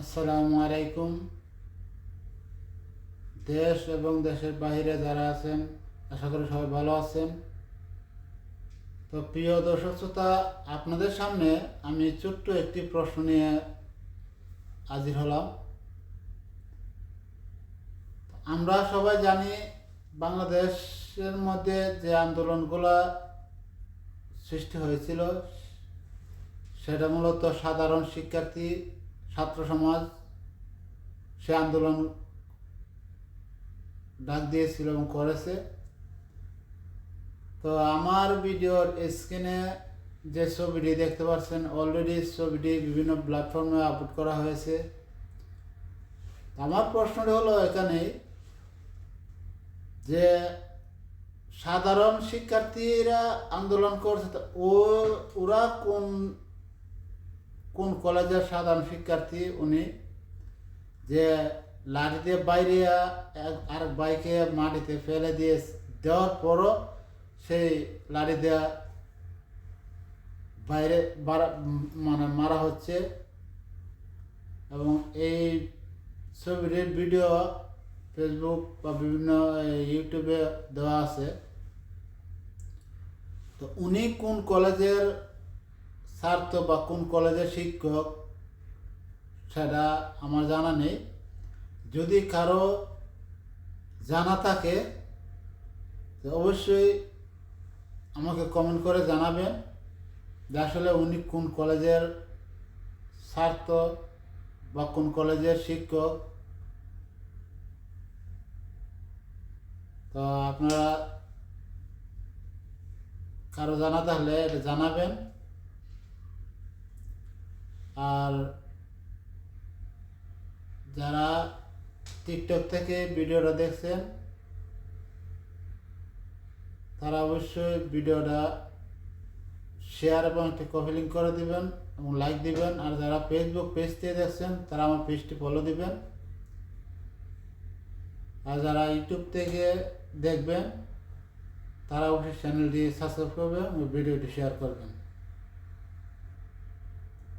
আসসালামু আলাইকুম। দেশ এবং দেশের বাইরে যারা আছেন, আশা করি সবাই ভালো আছেন। তো প্রিয় দর্শক শ্রোতা, আপনাদের সামনে আমি ছোট্ট একটি প্রশ্ন নিয়ে হাজির হলাম। আমরা সবাই জানি, বাংলাদেশের মধ্যে যে আন্দোলনগুলো সৃষ্টি হয়েছিল, সেটা মূলত সাধারণ শিক্ষার্থী ছাত্র সমাজ সে আন্দোলন ডাক দিয়েছিল এবং করেছে। তো আমার ভিডিওর স্ক্রিনে যে ছবিটি দেখতে পাচ্ছেন অলরেডি ছবিটি বিভিন্ন প্ল্যাটফর্মে আপলোড করা হয়েছে। আমার প্রশ্নটি হলো এখানে যে সাধারণ শিক্ষার্থীরা আন্দোলন করছে ও, ওরা কোন কোন কলেজের সাধারণ শিক্ষার্থী, উনি যে লাঠি দিয়ে বাইরে আরেক বাইকে মাটিতে ফেলে দিয়ে দেওয়ার পরও সেই লাঠি দেওয়া বাইরে মানে মারা হচ্ছে। এবং এই ছবিটির ভিডিও ফেসবুক বা বিভিন্ন ইউটিউবে দেওয়া আছে। তো উনি কোন কলেজের ছাত্র বা কোন কলেজের শিক্ষক সেটা আমার জানা নেই। যদি কারও জানা থাকে অবশ্যই আমাকে কমেন্ট করে জানাবেন যে আসলে উনি কোন কলেজের ছাত্র বা কোন কলেজের শিক্ষক। তো আপনারা কারও জানা থাকলে এটা জানাবেন। আর যারা টিকটক থেকে ভিডিওটা দেখছেন, তারা অবশ্যই ভিডিওটা শেয়ার এবং একটি কপি লিঙ্ক করে দিবেন এবং লাইক দিবেন। আর যারা ফেসবুক পেজ দিয়ে দেখছেন, তারা আমার পেজটি ফলো দিবেন। আর যারা ইউটিউব থেকে দেখবেন তারা অবশ্যই চ্যানেলটি সাবস্ক্রাইব করবেন ভিডিওটি শেয়ার করবেন।